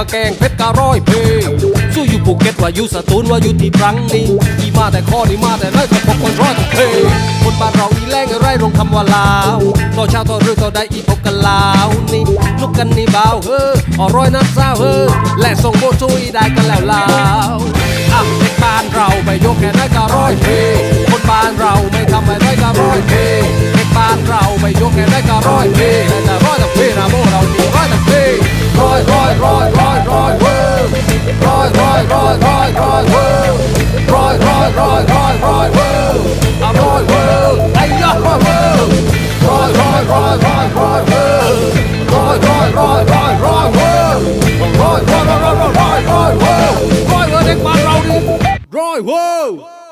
ะแกงเพชรกะร้อยเพสู้อยู่ภูเก็ตว่าอยู่สตูลว่าอยู่ที่ตรังนี่อีมาแต่ข้อนี่มาแต่น้อยก็พบคนร้อยทุกเพคนบ้านเรานี่แรงไรลงคำว่าลาวต่อเช้าต่อเรือต่อได้อีพบกันลาวนี่ลุกกันนี่เบาเฮ้ออร้อยนักสาวเฮ้อและส่งโบจุยได้กันแล้วลาวอะเด็กบ้านเราไปยกแค่ได้ก็ร้อยเพคนบ้านเราไม่ทำอะไรได้ก็ร้อยเพเด็กบ้านเราไปยกแค่ได้ก็ร้อยเพแต่ร้อยต่ right world, right, right, right, right, right world, a right world, a right world, right, right, right, right, right world, right, right, right, right, right world, right, right, right, right, right, right world, right world, right right world.